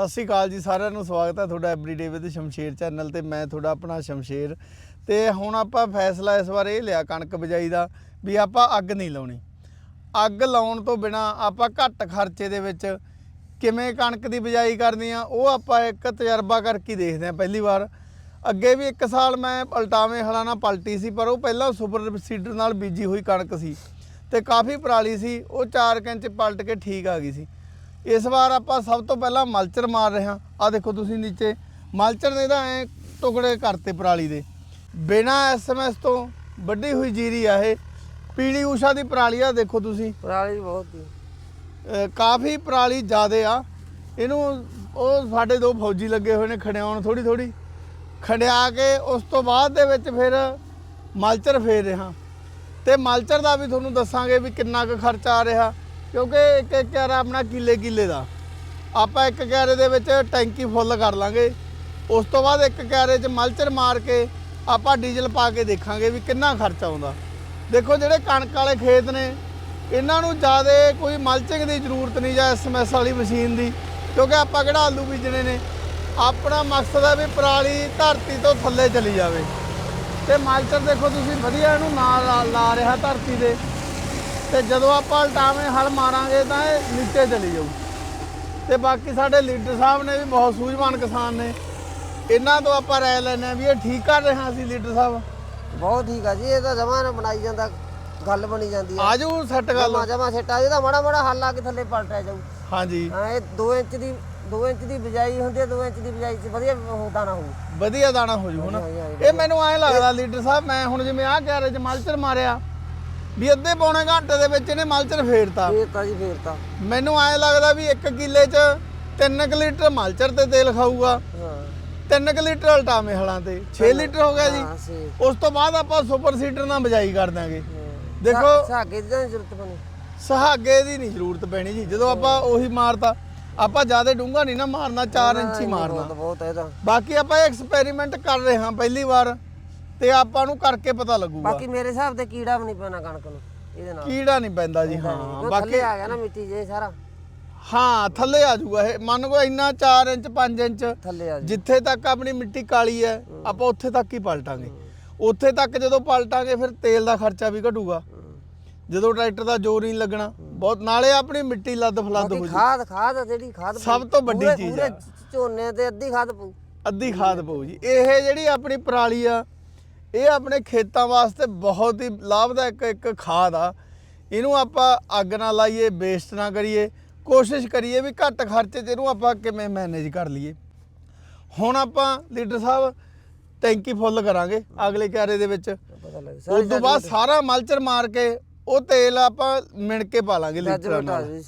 ਸਤਿ ਸ਼੍ਰੀ ਅਕਾਲ ਜੀ, ਸਾਰਿਆਂ ਨੂੰ ਸਵਾਗਤ ਹੈ ਤੁਹਾਡਾ ਐਵਰੀਡੇ ਵਿਦ ਸ਼ਮਸ਼ੇਰ ਚੈਨਲ ਤੇ। ਮੈਂ ਤੁਹਾਡਾ ਆਪਣਾ ਸ਼ਮਸ਼ੇਰ। ਤੇ ਹੁਣ ਆਪਾਂ ਫੈਸਲਾ ਇਸ ਵਾਰ ਇਹ ਲਿਆ ਕਣਕ ਬਿਜਾਈ ਦਾ ਵੀ ਆਪਾਂ ਅੱਗ ਨਹੀਂ ਲਾਉਣੀ। ਅੱਗ ਲਾਉਣ ਤੋਂ ਬਿਨਾ ਆਪਾਂ ਘੱਟ ਖਰਚੇ ਦੇ ਵਿੱਚ ਕਿਵੇਂ ਕਣਕ ਦੀ ਬਿਜਾਈ ਕਰਨੀ ਆ, ਉਹ ਆਪਾਂ ਇੱਕ ਤਜਰਬਾ ਕਰਕੇ ਦੇਖਦੇ ਆ ਪਹਿਲੀ ਵਾਰ। ਅੱਗੇ ਵੀ ਇੱਕ ਸਾਲ ਮੈਂ ਪਲਟਾਵੇਂ ਹਲਾਂ ਨਾਲ ਪਲਟੀ ਸੀ, ਪਰ ਉਹ ਪਹਿਲਾਂ ਸੁਪਰ ਸੀਡਰ ਨਾਲ ਬੀਜੀ ਹੋਈ ਕਣਕ ਸੀ ਤੇ ਕਾਫੀ ਪਰਾਲੀ ਸੀ, ਉਹ 4 ਇੰਚ ਪਲਟ ਕੇ ਠੀਕ ਆ ਗਈ ਸੀ। ਇਸ ਵਾਰ ਆਪਾਂ ਸਭ ਤੋਂ ਪਹਿਲਾਂ ਮਲਚਰ ਮਾਰ ਰਹੇ ਹਾਂ। ਆ ਦੇਖੋ ਤੁਸੀਂ ਨੀਚੇ। ਮਲਚਰ ਨੇ ਤਾਂ ਐ ਟੁਕੜੇ ਕਰਤੇ ਪਰਾਲੀ ਦੇ। ਬਿਨਾ ਐਸਐਮਐਸ ਤੋਂ ਵੱਡੀ ਹੋਈ ਜੀਰੀ ਆ ਇਹ। ਪੀਲੀ ਊਸ਼ਾ ਦੀ ਪਰਾਲੀ ਆ ਦੇਖੋ ਤੁਸੀਂ। ਪਰਾਲੀ ਬਹੁਤ ਅ, ਕਾਫੀ ਪਰਾਲੀ ਜ਼ਿਆਦੇ ਆ। ਇਹਨੂੰ ਉਹ ਸਾਡੇ ਦੋ ਫੌਜੀ ਲੱਗੇ ਹੋਏ ਨੇ ਖੜਿਆਉਣ ਥੋੜੀ ਥੋੜੀ ਖੜਿਆ ਕੇ ਉਸ ਤੋਂ ਬਾਅਦ ਦੇ ਵਿੱਚ ਫਿਰ ਮਲਚਰ ਫੇਰ ਰਿਹਾ। ਤੇ ਮਲਚਰ ਦਾ ਵੀ ਤੁਹਾਨੂੰ ਦੱਸਾਂਗੇ ਵੀ ਕਿੰਨਾ ਕੁ ਖਰਚਾ ਆ ਰਿਹਾ। ਕਿਉਂਕਿ ਇੱਕ ਇੱਕ ਕਿਆਰਾ ਆਪਣਾ ਕਿੱਲੇ ਕਿੱਲੇ ਦਾ। ਆਪਾਂ ਇੱਕ ਕਿਆਰੇ ਦੇ ਵਿੱਚ ਟੈਂਕੀ ਫੁੱਲ ਕਰ ਲਾਂਗੇ। ਉਸ ਤੋਂ ਬਾਅਦ ਇੱਕ ਕਿਆਰੇ 'ਚ ਮਲਚਰ ਮਾਰ ਕੇ ਆਪਾਂ ਡੀਜ਼ਲ ਪਾ ਕੇ ਦੇਖਾਂਗੇ ਵੀ ਕਿੰਨਾ ਖਰਚਾ ਆਉਂਦਾ। ਦੇਖੋ ਜਿਹੜੇ ਕਣਕ ਵਾਲੇ ਖੇਤ ਨੇ, ਇਹਨਾਂ ਨੂੰ ਜ਼ਿਆਦਾ ਕੋਈ ਮਲਚਿੰਗ ਦੀ ਜ਼ਰੂਰਤ ਨਹੀਂ ਜਾਂ ਐਸਐਮਐਸ ਵਾਲੀ ਮਸ਼ੀਨ ਦੀ, ਕਿਉਂਕਿ ਆਪਾਂ ਕਿਹੜਾ ਆਲੂ ਬੀਜਣੇ ਨੇ। ਆਪਣਾ ਮਕਸਦ ਹੈ ਵੀ ਪਰਾਲੀ ਧਰਤੀ ਤੋਂ ਥੱਲੇ ਚਲੀ ਜਾਵੇ। ਤੇ ਮਲਚਰ ਦੇਖੋ ਤੁਸੀਂ, ਵਧੀਆ ਇਹਨੂੰ ਨਾਲ ਲਾ- ਲਾ ਰਿਹਾ ਧਰਤੀ ਦੇ ਤੇ ਜਦੋਂ ਆਪਾਂ ਉਲਟਾਵੇਂ ਹਲ ਮਾਰਾਂਗੇ ਤਾਂ ਇਹ ਨੀਚੇ ਚਲੀ ਜਾਊ। ਤੇ ਬਾਕੀ ਸਾਡੇ ਲੀਡਰ ਸਾਹਿਬ ਨੇ ਵੀ ਬਹੁਤ ਸੂਝਵਾਨ ਕਿਸਾਨ ਨੇ। ਇਹਨਾਂ ਤੋਂ ਆਪਾਂ ਰਾਏ ਲੈਣੇ ਆ ਵੀ ਇਹ ਠੀਕ ਕਰ ਰਹੇ ਹਾਂ ਅਸੀਂ ਲੀਡਰ ਸਾਹਿਬ? ਬਹੁਤ ਠੀਕ ਆ ਜੀ ਇਹ ਤਾਂ ਜਮਾਂ ਨਾ ਬਣਾਈ ਜਾਂਦਾ ਗੱਲ ਬਣੀ ਜਾਂਦੀ ਆ। ਆਜੋ ਸੈੱਟ ਗੱਲ ਜਮਾ ਜਮਾ ਸੇਟਾ ਇਹਦਾ ਮਾੜਾ ਮਾੜਾ ਹੱਲ ਆ ਕੇ ਥੱਲੇ ਪਲਟਿਆ ਜਾਊ। ਹਾਂਜੀ। ਹਾਂ ਇਹ 2 ਇੰਚ ਦੀ 2 ਇੰਚ ਦੀ ਬਿਜਾਈ ਹੁੰਦੀ ਹੈ 2 ਇੰਚ ਦੀ ਬਿਜਾਈ 'ਚ ਵਧੀਆ ਹੁੰਦਾ ਨਾ ਹੋਊ। ਵਧੀਆ ਦਾਣਾ ਹੋ ਜੂ ਹਾਂਜੀ, ਇਹ ਮੈਨੂੰ ਐਂ ਲੱਗਦਾ ਲੀਡਰ ਸਾਹਿਬ ਮੈਂ ਹੁਣ ਜਿਵੇਂ ਆਹ ਕਹਿ ਰਹੇ ਚ ਮਲਚਰ ਮਾਰਿਆ ਵੀ ਅੱਧੇ ਪੌਣੇ ਘੰਟੇ ਦੇ ਵਿੱਚ ਇਹਨੇ ਮਲਚਰ ਫੇਰਤਾ। ਫੇਰ ਤਾਂ ਜੀ ਫੇਰ ਤਾਂ ਮੈਨੂੰ ਐਂ ਲੱਗਦਾ ਵੀ 1 ਕਿੱਲੇ 'ਚ 3 ਲੀਟਰ ਮਲਚਰ ਤੇ ਤੇਲ ਖਾਊਗਾ। ਹਾਂ। 3 ਲੀਟਰ ਅਲਟਾਵੇਂ ਹਲਾਂ ਤੇ। 6 ਲੀਟਰ ਹੋ ਗਿਆ ਜੀ। ਉਸ ਤੋਂ ਬਾਅਦ ਆਪਾਂ ਸੁਪਰ ਸੀਡਰ ਨਾਲ ਬਜਾਈ ਕਰ ਦਾਂਗੇ ਦੇਖੋ। ਸਾਗੇ ਦੀ ਤਾਂ ਜ਼ਰੂਰਤ ਬਣੀ। ਸਹਾਗੇ ਦੀ ਨਹੀਂ ਜ਼ਰੂਰਤ ਪੈਣੀ ਜੀ। ਜਦੋਂ ਆਪਾਂ ਉਹੀ ਮਾਰਤਾ ਆਪਾਂ ਜ਼ਿਆਦਾ ਡੂੰਘਾ ਨਹੀਂ ਨਾ ਮਾਰਨਾ 4 ਇੰਚ ਮਾਰਨਾ। ਬਹੁਤ ਬਹੁਤ ਇਹਦਾ ਬਾਕੀ ਆਪਾਂ ਐਕਸਪੈਰੀਮੈਂਟ ਕਰ ਰਹੇ ਹਾਂ ਪਹਿਲੀ ਵਾਰ। ਤੇ ਆਪਾਂ ਨੂੰ ਕਰਕੇ ਪਤਾ ਲੱਗੂਗਾ। ਬਾਕੀ ਮੇਰੇ ਹਿਸਾਬ ਤੇ ਕੀੜਾ ਵੀ ਨਹੀਂ ਪੈਣਾ ਕਣਕ ਨੂੰ ਇਹਦੇ ਨਾਲ। ਕੀੜਾ ਨਹੀਂ ਪੈਂਦਾ ਜੀ ਹਾਂ ਬਾਕੀ ਥੱਲੇ ਆ ਗਿਆ ਨਾ ਮਿੱਟੀ ਜੇ ਸਾਰਾ। ਹਾਂ ਥੱਲੇ ਆ ਜਾਊਗਾ ਇਹ। ਮੰਨ ਕੋ ਇੰਨਾ 4 ਇੰਚ 5 ਇੰਚ ਥੱਲੇ ਆ ਜੀ ਜਿੱਥੇ ਤੱਕ ਆਪਣੀ ਮਿੱਟੀ ਕਾਲੀ ਹੈ ਆਪਾਂ ਉੱਥੇ ਤੱਕ ਹੀ ਪਲਟਾਂਗੇ। ਉੱਥੇ ਤੱਕ ਜਦੋਂ ਪਲਟਾਂਗੇ ਫਿਰ ਤੇਲ ਦਾ ਖਰਚਾ ਵੀ ਘਟੂਗਾ। ਜਦੋਂ ਟਰੈਕਟਰ ਦਾ ਜ਼ੋਰ ਨਹੀਂ ਲੱਗਣਾ ਬਹੁਤ ਨਾਲੇ ਆਪਣੀ ਮਿੱਟੀ ਲੱਦ ਫਲੱਦ ਹੋ ਬਾਕੀ ਜੂ। ਖਾਦ ਖਾਦ ਜਿਹੜੀ ਖਾਦ ਸਭ ਤੋਂ ਵੱਡੀ ਪੂਰੇ- ਚੀਜ਼ ਪੂਰੇ ਆ। ਝੋਨੇ ਤੇ ਅੱਧੀ ਖਾਦ ਪਊ। ਅੱਧੀ ਖਾਦ ਪਊ ਜੀ। ਇਹ ਜਿਹੜੀ ਆਪਣੀ ਪਰਾਲੀ ਆ ਇਹ ਆਪਣੇ ਖੇਤਾਂ ਵਾਸਤੇ ਬਹੁਤ ਹੀ ਲਾਭਦਾਇਕ ਇੱਕ ਖਾਦ ਆ। ਇਹਨੂੰ ਆਪਾਂ ਅੱਗ ਨਾ ਲਾਈਏ ਵੇਸਟ ਨਾ ਕਰੀਏ ਕੋਸ਼ਿਸ਼ ਕਰੀਏ ਵੀ ਘੱਟ ਖਰਚੇ 'ਚ ਇਹਨੂੰ ਆਪਾਂ ਕਿਵੇਂ ਮੈਨੇਜ ਕਰ ਲਈਏ। ਹੁਣ ਆਪਾਂ ਲੀਡਰ ਸਾਹਿਬ ਟੈਂਕੀ ਫੁੱਲ ਕਰਾਂਗੇ ਅਗਲੇ ਕਿਆਰੇ ਦੇ ਵਿੱਚ। ਉਸ ਤੋਂ ਬਾਅਦ ਸਾਰਾ ਮਲਚਰ ਮਾਰ ਕੇ ਉਹ ਤੇਲ ਆਪਾਂ ਮਿਣ ਕੇ ਪਾ ਲਾਂਗੇ ਲੀਟਰਾਂ ਆ ਨਾਲ।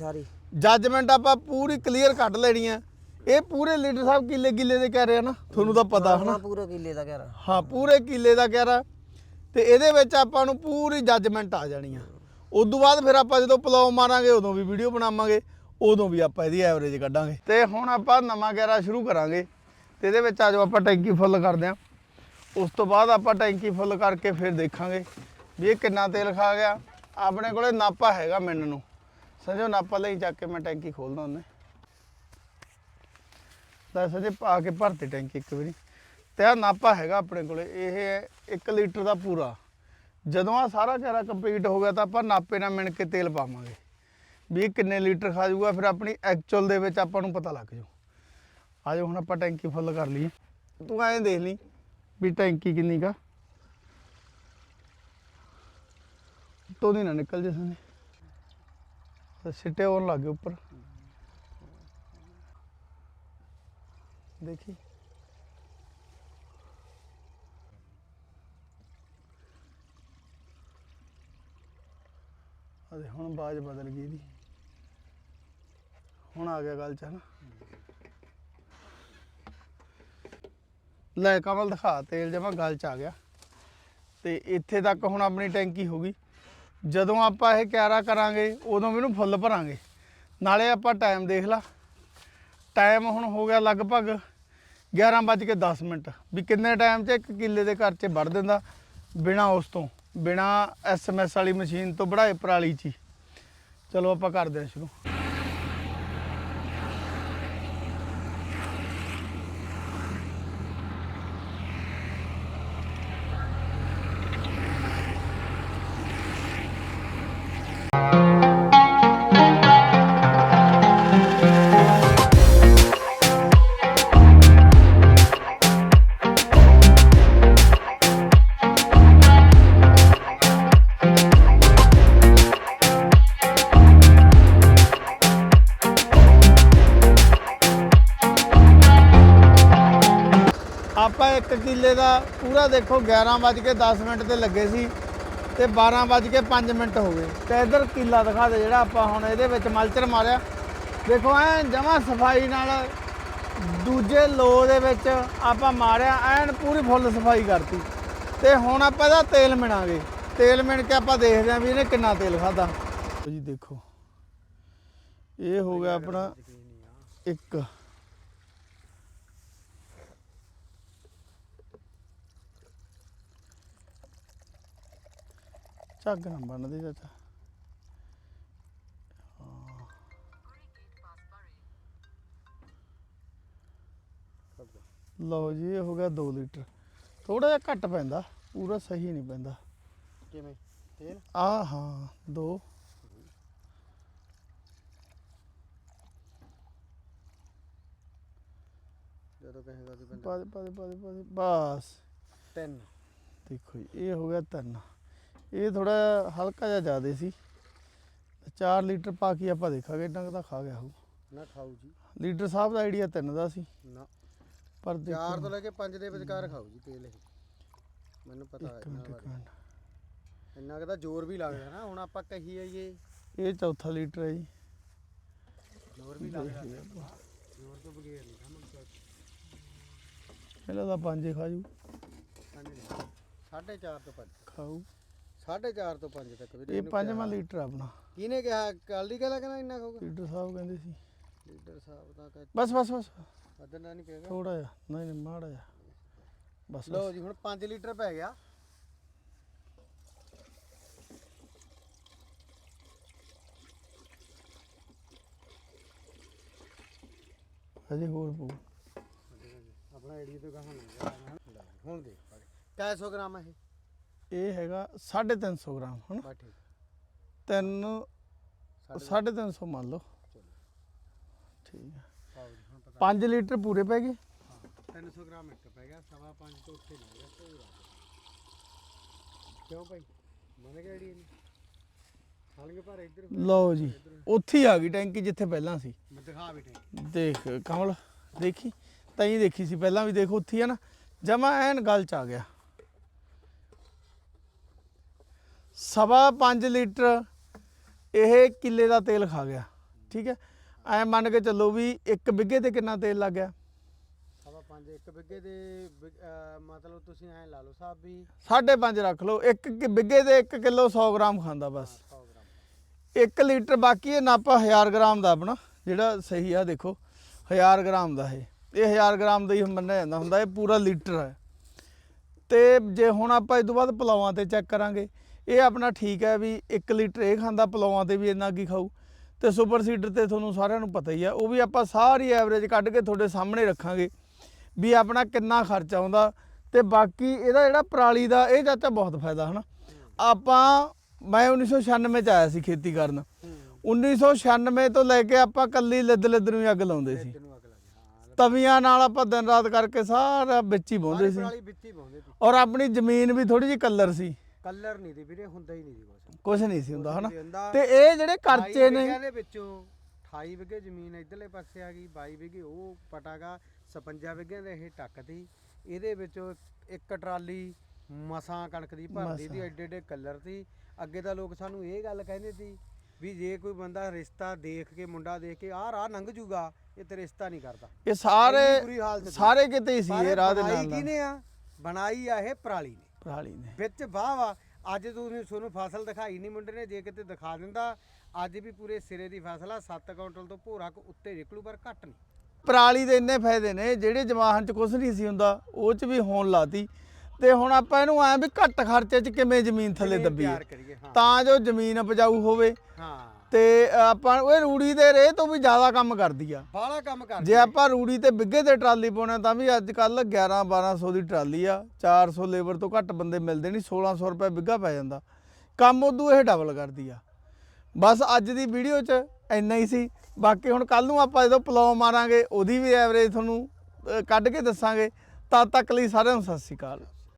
ਜੱਜਮੈਂਟ ਆਪਾਂ ਪੂਰੀ ਕਲੀਅਰ ਕੱਢ ਲੈਣੀ ਆ। ਇਹ ਪੂਰੇ ਲੀਡਰ ਸਾਹਿਬ ਕਿਲੇ ਕਿੱਲੇ ਦੇ ਕਹਿ ਰਹੇ ਆ ਨਾ ਤੁਹਾਨੂੰ ਤਾਂ ਪਤਾ ਹੈ ਨਾ ਪੂਰੇ ਕਿੱਲੇ ਦਾ ਘਰ ਹਾਂ ਪੂਰੇ ਕਿੱਲੇ ਦਾ ਕਹਿ ਰਹਾ। ਤੇ ਇਹਦੇ ਵਿੱਚ ਆਪਾਂ ਨੂੰ ਪੂਰੀ ਜੱਜਮੈਂਟ ਆ ਜਾਣੀ ਆ। ਉਦੋਂ ਬਾਅਦ ਫਿਰ ਆਪਾਂ ਜਦੋਂ ਪਲਾਉ ਮਾਰਾਂਗੇ ਉਦੋਂ ਵੀ ਵੀਡੀਓ ਬਣਾਵਾਂਗੇ ਉਦੋਂ ਵੀ ਆਪਾਂ ਇਹਦੀ ਐਵਰੇਜ ਕੱਢਾਂਗੇ। ਤੇ ਹੁਣ ਆਪਾਂ ਨਵਾਂ ਕਹਿਰਾ ਸ਼ੁਰੂ ਕਰਾਂਗੇ। ਤੇ ਇਹਦੇ ਵਿੱਚ ਅੱਜ ਆਪਾਂ ਟੈਂਕੀ ਫੁੱਲ ਕਰਦੇ ਆਂ। ਉਸ ਤੋਂ ਬਾਅਦ ਆਪਾਂ ਟੈਂਕੀ ਫੁੱਲ ਕਰਕੇ ਫਿਰ ਦੇਖਾਂਗੇ ਵੀ ਇਹ ਕਿੰਨਾ ਤੇਲ ਖਾ ਗਿਆ। ਆਪਣੇ ਕੋਲੇ ਨਾਪਾ ਹੈਗਾ ਮੈਨੂੰ। ਨੂੰ ਸਮਝੋ ਨਾਪਾ ਲਈ ਚੱਕ ਕੇ ਮੈਂ ਟੈਂਕੀ ਖੋਲਦਾ ਹੁੰਨੇ 10 ਜੇ ਪਾ ਕੇ ਭਰਤੇ ਟੈਂਕੀ ਇੱਕ ਵਾਰੀ। ਤੇ ਆ ਨਾਪਾ ਹੈਗਾ ਆਪਣੇ ਕੋਲੇ, ਇਹ ਹੈ 1 ਲੀਟਰ ਦਾ ਪੂਰਾ। ਜਦੋਂ ਆ ਸਾਰਾ ਚਾਰਾ ਕੰਪਲੀਟ ਹੋ ਗਿਆ ਤਾਂ ਆਪਾਂ ਨਾਪੇ ਨਾਲ ਮਿਣ ਕੇ ਤੇਲ ਪਾਵਾਂਗੇ। ਵੀ ਇਹ ਕਿੰਨੇ ਲੀਟਰ ਖਾ ਜੂਗਾ ਫਿਰ ਆਪਣੀ ਐਕਚੁਅਲ ਦੇ ਵਿੱਚ ਆਪਾਂ ਨੂੰ ਪਤਾ ਲੱਗ ਜਾਊ। ਆਜੋ ਹੁਣ ਆਪਾਂ ਟੈਂਕੀ ਫੁੱਲ ਕਰ ਲਈਏ। ਤੂੰ ਐਂ ਦੇਖ ਲਈ ਵੀ ਟੈਂਕੀ ਕਿੰਨੀ ਕਾ ਤੋਂ ਦੀ ਨਾ ਨਿਕਲ ਜੇ ਸਾਨੂੰ ਸਿੱਟੇ ਹੋਣ ਲੱਗੇ ਉੱਪਰ। ਦੇਖੀ। ਅਰੇ ਹੁਣ ਬਾਜ ਬਦਲ ਗਈ ਦੀ ਹੁਣ ਆ ਗਿਆ ਗੱਲ ਚ ਹਨਾ ਲੈ ਕਮਲ ਦਿਖਾ, ਤੇਲ ਜਮਾ ਗੱਲ ਚ ਆ ਗਿਆ। ਤੇ ਇੱਥੇ ਤੱਕ ਹੁਣ ਆਪਣੀ ਟੈਂਕੀ ਹੋ ਗਈ। ਜਦੋਂ ਆਪਾਂ ਇਹ ਕਿਆਰਾ ਕਰਾਂਗੇ, ਉਦੋਂ ਵੀ ਇਹਨੂੰ ਫੁੱਲ ਭਰਾਂਗੇ। ਨਾਲੇ ਆਪਾਂ ਟਾਈਮ ਦੇਖ ਲਾ। ਟਾਈਮ ਹੁਣ ਹੋ ਗਿਆ ਲਗਭਗ 11:10 ਮਿੰਟ। ਵੀ ਕਿੰਨੇ ਟਾਈਮ 'ਚ ਇੱਕ ਕਿੱਲੇ ਦੇ ਘਰ 'ਚ ਵੜ ਦਿੰਦਾ? ਬਿਨਾ ਉਸ ਤੋਂ, ਬਿਨਾ ਐਸਐਮਐਸ ਵਾਲੀ ਮਸ਼ੀਨ ਤੋਂ ਬੜਾਏ ਪਰਾਲੀ 'ਚ ਹੀ। ਚਲੋ ਆਪਾਂ ਕਰਦੇ ਹਾਂ ਸ਼ੁਰੂ। ਇੱਕ ਕਿੱਲੇ ਦਾ ਪੂਰਾ ਦੇਖੋ 11 ਵੱਜ ਕੇ 10 ਮਿੰਟ ਤੇ ਲੱਗੇ ਸੀ ਤੇ 12 ਕੇ 5 ਮਿੰਟ ਹੋ ਗਏ। ਤੇ ਇਧਰ ਕਿੱਲਾ ਦਿਖਾ ਦੇ ਜਿਹੜਾ ਆਪਾਂ ਹੁਣ ਇਹਦੇ ਵਿੱਚ ਮਲਚਰ ਮਾਰਿਆ। ਦੇਖੋ ਐ ਜਮਾ ਸਫ਼ਾਈ ਨਾਲ ਦੂਜੇ ਲੋ ਦੇ ਵਿੱਚ ਆਪਾਂ ਮਾਰਿਆ, ਐਨ ਪੂਰੀ ਫੁੱਲ ਸਫ਼ਾਈ ਕਰਤੀ। ਤੇ ਹੁਣ ਆਪਾਂ ਇਹਦਾ ਤੇਲ ਮਿਣਾਂਗੇ। ਤੇਲ ਮਿਣ ਕੇ ਆਪਾਂ ਦੇਖਦੇ ਆਂ ਵੀ ਇਹਨੇ ਕਿੰਨਾ ਤੇਲ ਖਾਦਾ ਜੀ ਦੇਖੋ। ਇਹ ਹੋ ਗਿਆ ਆਪਣਾ ਇੱਕ। ਝੱਗ ਨਾ ਬਣਦੇ ਚਾਚਾ। ਲਓ ਜੀ ਇਹ ਹੋ ਗਿਆ 2 ਲੀਟਰ। ਥੋੜਾ ਜਿਹਾ ਘੱਟ ਪੈਂਦਾ ਪੂਰਾ ਸਹੀ ਨਹੀਂ ਪੈਂਦਾ। ਕਿਵੇਂ? ਤੇਲ? ਆ ਹਾਂ ਦੋ। ਜਦੋਂ ਕਹੇਗਾ ਕਿ ਪਾ ਦੇ ਪਾ ਦੇ ਪਾ ਦੇ ਪਾ ਦੇ। ਬਸ। ਤਿੰਨ। ਦੇਖੋ ਜੀ ਇਹ ਹੋ ਗਿਆ ਤਿੰਨ। ਇਹ ਥੋੜਾ ਹਲਕਾ ਜਿਹਾ ਜ਼ਿਆਦੇ ਸੀ। 4 ਲੀਟਰ ਪਾ ਕੇ ਆਪਾਂ ਦੇਖਾਂਗੇ ਕੁ ਤਾਂ ਖਾ ਗਿਆ ਹੋਊ। ਨਾ ਖਾਊ ਜੀ। ਲੀਟਰ ਸਾਹਿਬ ਦਾ ਆਈਡੀਆ ਤਿੰਨ ਦਾ ਸੀ। ਨਾ। ਪਰ 4 ਦੇਖੋ ਤੋਂ ਲੈ ਕੇ 5 ਦੇ ਵਿਚਕਾਰ ਖਾਊ ਜੀ ਤੇਲ ਇਹ। ਮੈਨੂੰ ਪਤਾ ਹੈ ਇੱਕ ਮਿੰਟ ਇੱਕ ਮਿੰਟ। ਇੰਨਾ ਕੁ ਤਾਂ ਜ਼ੋਰ ਵੀ ਲੱਗਦਾ ਨਾ ਹੁਣ ਆਪਾਂ ਕਹੀਏ ਇਹ ਇਹ ਚੌਥਾ ਲੀਟਰ ਹੈ ਜੀ। ਜ਼ੋਰ ਵੀ ਲੱਗਦਾ ਜ਼ੋਰ ਤੋਂ ਬਗੈਰ ਨਹੀਂ ਕੰਮ ਇਹਦਾ ਤਾਂ ਪੰਜ ਹੀ ਖਾ ਜੂ ਸਾਢੇ 4 ਤੋਂ 5 ਖਾਊ ਸਾਢੇ 4 ਤੋਂ 5 ਤੱਕ ਵੀਰੇ ਇਹ ਇਹਨੂੰ ਪੰਜਵਾਂ ਕਿਹਾ। ਲੀਟਰ ਆ ਆਪਣਾ। ਕਿਹਨੇ ਕਿਹਾ? ਕੱਲ ਦੀ ਗੱਲ ਕਹਿੰਦਾ ਇੰਨਾ ਖਾਊਗਾ ਲੀਟਰ ਸਾਹਿਬ ਕਹਿੰਦੇ ਸੀ। ਲੀਡਰ ਸਾਹਿਬ ਦਾ ਕਹਿ ਬਸ ਬਸ ਬਸ। ਵਧਣਾ ਨਹੀਂ ਪਏਗਾ ਥੋੜਾ ਜਿਹਾ। ਨਹੀਂ ਨਹੀਂ ਮਾੜਾ ਜਿਹਾ। ਬਸ ਲਓ ਜੀ ਹੁਣ 5 ਲੀਟਰ ਪੈ ਗਿਆ। ਹਜੇ ਹੋਰ ਪਊ। ਆਪਣਾ ਏਡੀ ਤੋਂ ਜਾ। ਹੁਣ ਕਿਆ 100 ਗ੍ਰਾਮ ਹੈ ਇਹ। ਇਹ ਹੈਗਾ 350 ਗ੍ਰਾਮ ਹਨਾ? ਬਸ ਠੀਕ। ਤਿੰਨ ਸਾਢੇ 350 ਮੰਨ ਲਓ। ਚਲੋ। ਠੀਕ ਹੈ ਪਾਓ ਜੀ ਹੁਣ ਪਤਾ 5 ਲੀਟਰ ਪੂਰੇ ਪੈ ਗਏ? 300 ਗ੍ਰਾਮ ਇੱਕ ਪੈ ਗਿਆ ਸਵਾ ਪੰਜ ਤੋਂ ਉੱਤੇ ਨਹੀਂ ਗਿਆ ਪੂਰਾ। ਕਿਉਂ ਭਾਈ? ਮੰਨ ਗਿਆ ਏਡੀ ਖਾਲਗੇ ਪਰ ਇੱਧਰ। ਲਓ ਜੀ ਉੱਥੇ ਹੀ ਆ ਗਈ ਟੈਂਕੀ ਜਿੱਥੇ ਪਹਿਲਾਂ ਸੀ। ਮੈਂ ਦਿਖਾ ਵੀ ਨਹੀਂ ਦੇਖ ਕਮਲ ਦੇਖੀ? ਤੈਂ ਦੇਖੀ ਸੀ ਪਹਿਲਾਂ ਵੀ ਦੇਖ ਉੱਥੇ ਹੀ ਆ ਨਾ। ਜਮਾ ਐਨ ਗੱਲ ਚ ਆ ਗਿਆ। ਸਵਾ 5 ਲੀਟਰ ਇਹ ਕਿੱਲੇ ਦਾ ਤੇਲ ਖਾ ਗਿਆ ਠੀਕ ਹੈ? ਐ ਮੰਨ ਕੇ ਚੱਲੋ ਵੀ ਇੱਕ ਬਿੱਗੇ ਤੇ ਕਿੰਨਾ ਤੇਲ ਲੱਗ ਗਿਆ? ਸਵਾ ਪੰਜ ਇੱਕ ਬਿੱਗੇ ਦੇ ਮਤਲਬ ਤੁਸੀਂ ਐਂ ਲਾ ਲਓ ਸਾਹਿਬ ਵੀ 5.5 ਰੱਖ ਲਓ ਇੱਕ ਬਿੱਗੇ ਦੇ 1 ਕਿਲੋ 100 ਗ੍ਰਾਮ ਖਾਂਦਾ ਬਸ। 100 ਗ੍ਰਾਮ। 1 ਲੀਟਰ ਬਾਕੀ ਇਹ ਨਾਪਾ 1000 ਗ੍ਰਾਮ ਦਾ ਆਪਣਾ ਜਿਹੜਾ ਸਹੀ ਆ ਦੇਖੋ 1000 ਗ੍ਰਾਮ ਦਾ ਇਹ। ਇਹ 1000 ਗ੍ਰਾਮ ਦਾ ਹੀ ਮੰਨਿਆ ਜਾਂਦਾ ਹੁੰਦਾ ਇਹ ਪੂਰਾ ਲੀਟਰ ਹੈ। ਤੇ ਜੇ ਹੁਣ ਆਪਾਂ ਇਸ ਤੋਂ ਬਾਅਦ ਪਲਾਵਾਂ ਤੇ ਚੈੱਕ ਕਰਾਂਗੇ ਇਹ ਆਪਣਾ ਠੀਕ ਹੈ ਵੀ 1 ਲੀਟਰ ਇਹ ਖਾਂਦਾ ਪਲਾਵਾਂ ਤੇ ਵੀ ਇੰਨਾ ਕੀ ਖਾਊ। ਤੇ ਸੁਪਰ ਸੀਡਰ ਤੇ ਤੁਹਾਨੂੰ ਸਾਰਿਆਂ ਨੂੰ ਪਤਾ ਹੀ ਆ ਉਹ ਵੀ ਆਪਾਂ ਸਾਰੀ ਐਵਰੇਜ ਕੱਢ ਕੇ ਤੁਹਾਡੇ ਸਾਹਮਣੇ ਰੱਖਾਂਗੇ ਵੀ ਆਪਣਾ ਕਿੰਨਾ ਖਰਚ ਆਉਂਦਾ। ਤੇ ਬਾਕੀ ਇਹਦਾ ਜਿਹੜਾ ਪਰਾਲੀ ਦਾ ਇਹ ਚਾਚਾ ਬਹੁਤ ਫਾਇਦਾ ਹਨਾ? ਆਪਾਂ ਮੈਂ 1996 ਚ ਆਇਆ ਸੀ ਖੇਤੀ ਕਰਨ। 1996 ਤੋਂ ਲੈ ਕੇ ਆਪਾਂ ਕੱਲੀ ਲਿੱਦ ਲਿੱਦ ਨੂੰ ਅੱਗ ਲਾਉਂਦੇ ਸੀ। ਤਵੀਆਂ ਨਾਲ ਆਪਾਂ ਦਿਨ ਰਾਤ ਕਰਕੇ ਸਾਰਾ ਵਿੱਚ ਹੀ ਬੋਂਦੇ ਸੀ। ਔਰ ਆਪਣੀ ਜ਼ਮੀਨ ਵੀ ਥੋੜੀ ਜਿਹੀ ਕਲਰ ਸੀ। ਕਲਰ ਨਹੀਂ ਦੀ ਵੀਰੇ ਹੁੰਦਾ ਹੀ ਨਹੀਂ ਦੀ ਕੁਛ। ਕੁਝ ਨਹੀਂ ਸੀ ਹੁੰਦਾ ਹਨਾ। ਤੇ ਇਹ ਜਿਹੜੇ ਕਰਚੇ ਨੇ ਵਿਗਿਆਂ ਦੇ ਵਿੱਚੋਂ 28 ਵਿਗੇ ਜ਼ਮੀਨ ਇਧਰਲੇ ਪਾਸੇ ਆ ਗਈ 22 ਵਿਗੇ ਉਹ ਪਟਾਗਾ 56 ਵਿਗਿਆਂ ਦੇ ਇਹ ਟੱਕਦੀ ਇਹਦੇ ਵਿੱਚੋਂ ਇੱਕ ਟਰਾਲੀ ਮਸਾਂ ਕਣਕ ਦੀ ਭਰਦੀ ਦੀ ਐਡੇ ਐਡੇ ਕਲਰ ਸੀ ਅੱਗੇ ਤਾਂ ਲੋਕ ਸਾਨੂੰ ਇਹ ਗੱਲ ਕਹਿੰਦੇ ਸੀ ਵੀ ਜੇ ਕੋਈ ਬੰਦਾ ਰਿਸ਼ਤਾ ਦੇਖ ਕੇ ਮੁੰਡਾ ਦੇਖ ਕੇ ਆਹ ਰਾਹ ਲੰਘ ਜੂਗਾ ਇਹ ਤੇ ਰਿਸ਼ਤਾ ਨਹੀਂ ਕਰਦਾ। ਇਹ ਸਾਰੇ। ਸਾਰੇ ਕਿਤੇ ਹੀ ਸੀ ਇਹ ਰਾਹ ਦੇ ਨਾਲ ਬਣਾਈ ਆ ਇਹ ਪਰਾਲੀ ਨੇ। ਪਰਾਲੀ ਨੇ। ਵਿੱਚ ਵਾਹ ਵਾ ਅੱਜ ਤੁਸੀਂ ਤੁਹਾਨੂੰ ਫਸਲ ਦਿਖਾਈ ਨਹੀਂ ਮੁੰਡੇ ਨੇ ਜੇ ਕਿਤੇ ਦਿਖਾ ਦਿੰਦਾ ਅੱਜ ਵੀ ਪੂਰੇ ਸਿਰੇ ਦੀ ਫਸਲ ਆ 7 ਕੁਇੰਟਲ ਤੋਂ ਭੋਰਾ ਕੁ ਉੱਤੇ ਨਿਕਲੂ ਪਰ ਘੱਟ ਨਹੀਂ। ਪਰਾਲੀ ਦੇ ਇੰਨੇ ਫਾਇਦੇ ਨੇ ਜਿਹੜੇ ਜਵਾਹਨ ਚ ਕੁਝ ਨਹੀਂ ਸੀ ਹੁੰਦਾ ਉਹ ਚ ਵੀ ਹੋਣ ਲਾਤੀ। ਤੇ ਹੁਣ ਆਪਾਂ ਇਹਨੂੰ ਐ ਵੀ ਘੱਟ ਖਰਚੇ ਚ ਕਿਵੇਂ ਜ਼ਮੀਨ ਥੱਲੇ ਦੱਬੀਏ? ਤਿਆਰ ਕਰੀਏ ਹਾਂ। ਤਾਂ ਜੋ ਜ਼ਮੀਨ ਉਪਜਾਊ ਹੋਵੇ। ਹਾਂ। ਤੇ ਆਪਾਂ ਉਹ ਰੂੜੀ ਦੇ ਰੇਹ ਤੋਂ ਵੀ ਜ਼ਿਆਦਾ ਕੰਮ ਕਰਦੀ ਆ। ਬਾਹਲਾ ਕੰਮ ਕਰ ਜੇ ਆਪਾਂ ਰੂੜੀ ਤੇ ਬਿੱਗੇ ਤੇ ਟਰਾਲੀ ਪਾਉਣਾ ਤਾਂ ਵੀ ਅੱਜ ਕੱਲ 11 1200 ਦੀ ਟਰਾਲੀ ਆ 400 ਲੇਬਰ ਤੋਂ ਘੱਟ ਬੰਦੇ ਮਿਲਦੇ ਨਹੀਂ 1600 ਰੁਪਏ ਬਿੱਗਾ ਪੈ ਜਾਂਦਾ। ਕੰਮ ਉਦੋਂ ਇਹ ਡਬਲ ਕਰਦੀ ਆ। ਬਸ ਅੱਜ ਦੀ ਵੀਡੀਓ 'ਚ ਇੰਨਾ ਹੀ ਸੀ। ਬਾਕੀ ਹੁਣ ਕੱਲ ਨੂੰ ਆਪਾਂ ਜਦੋਂ ਪਲਾਉ ਮਾਰਾਂਗੇ ਉਹਦੀ ਵੀ ਐਵਰੇਜ ਤੁਹਾਨੂੰ ਕੱਢ ਕੇ ਦੱਸਾਂਗੇ। ਤਦ ਤੱਕ ਲਈ ਸਾਰਿਆਂ ਨੂੰ ਸਤਿ ਸ਼੍ਰੀ ਅਕਾਲ।